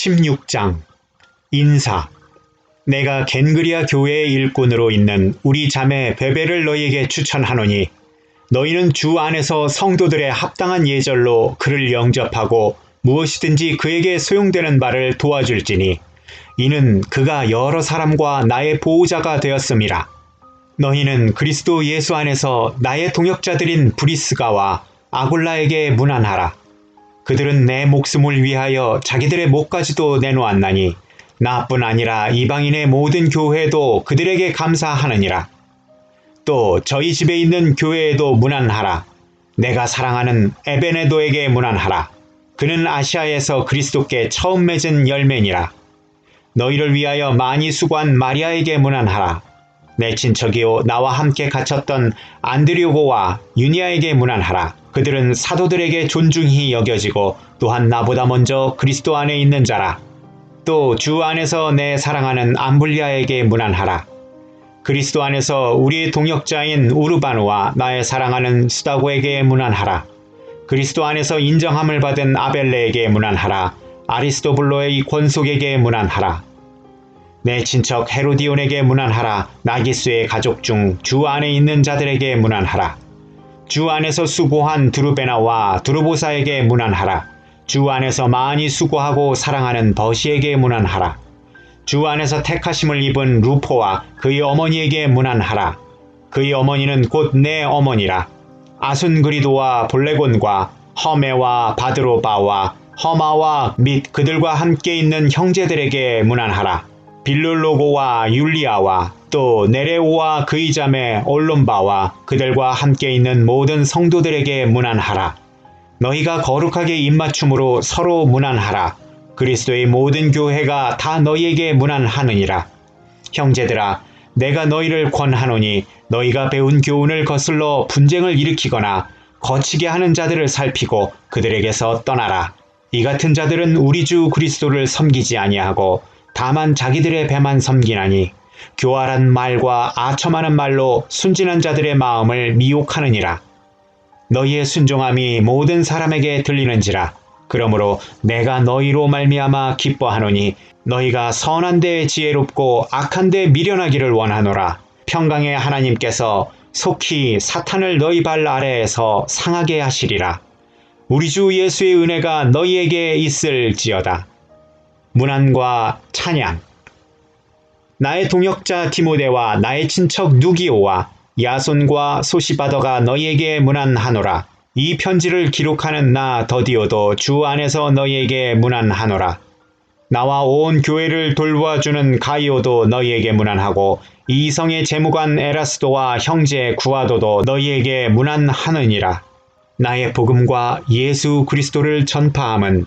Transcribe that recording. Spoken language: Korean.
16장 인사 내가 겐그리아 교회의 일꾼으로 있는 우리 자매 베베를 너희에게 추천하노니 너희는 주 안에서 성도들의 합당한 예절로 그를 영접하고 무엇이든지 그에게 소용되는 바를 도와줄지니 이는 그가 여러 사람과 나의 보호자가 되었음이라. 너희는 그리스도 예수 안에서 나의 동역자들인 브리스가와 아굴라에게 문안하라. 그들은 내 목숨을 위하여 자기들의 목까지도 내놓았나니 나뿐 아니라 이방인의 모든 교회도 그들에게 감사하느니라. 또 저희 집에 있는 교회에도 문안하라. 내가 사랑하는 에베네도에게 문안하라. 그는 아시아에서 그리스도께 처음 맺은 열매니라. 너희를 위하여 많이 수고한 마리아에게 문안하라. 내 친척이요 나와 함께 갇혔던 안드리오고와 유니아에게 문안하라. 그들은 사도들에게 존중히 여겨지고 또한 나보다 먼저 그리스도 안에 있는 자라. 또 주 안에서 내 사랑하는 암블리아에게 문안하라. 그리스도 안에서 우리의 동역자인 우르바누와 나의 사랑하는 수다고에게 문안하라. 그리스도 안에서 인정함을 받은 아벨레에게 문안하라. 아리스토블로의 권속에게 문안하라. 내 친척 헤로디온에게 문안하라. 나기스의 가족 중 주 안에 있는 자들에게 문안하라. 주 안에서 수고한 두루베나와 두루보사에게 문안하라. 주 안에서 많이 수고하고 사랑하는 버시에게 문안하라. 주 안에서 택하심을 입은 루포와 그의 어머니에게 문안하라. 그의 어머니는 곧 내 어머니라. 아순그리도와 볼레곤과 허메와 바드로바와 허마와 및 그들과 함께 있는 형제들에게 문안하라. 빌룰로고와 율리아와 또 네레오와 그의 자매 올론바와 그들과 함께 있는 모든 성도들에게 문안하라. 너희가 거룩하게 입맞춤으로 서로 문안하라. 그리스도의 모든 교회가 다 너희에게 문안하느니라. 형제들아, 내가 너희를 권하노니 너희가 배운 교훈을 거슬러 분쟁을 일으키거나 거치게 하는 자들을 살피고 그들에게서 떠나라. 이 같은 자들은 우리 주 그리스도를 섬기지 아니하고 다만 자기들의 배만 섬기나니 교활한 말과 아첨하는 말로 순진한 자들의 마음을 미혹하느니라. 너희의 순종함이 모든 사람에게 들리는지라. 그러므로 내가 너희로 말미암아 기뻐하노니 너희가 선한 데 지혜롭고 악한 데 미련하기를 원하노라. 평강의 하나님께서 속히 사탄을 너희 발 아래에서 상하게 하시리라. 우리 주 예수의 은혜가 너희에게 있을지어다. 문안과 찬양 나의 동역자 디모데와 나의 친척 누기오와 야손과 소시바더가 너희에게 문안하노라. 이 편지를 기록하는 나 더디오도 주 안에서 너희에게 문안하노라. 나와 온 교회를 돌보아주는 가이오도 너희에게 문안하고 이성의 재무관 에라스도와 형제 구아도도 너희에게 문안하느니라. 나의 복음과 예수 그리스도를 전파함은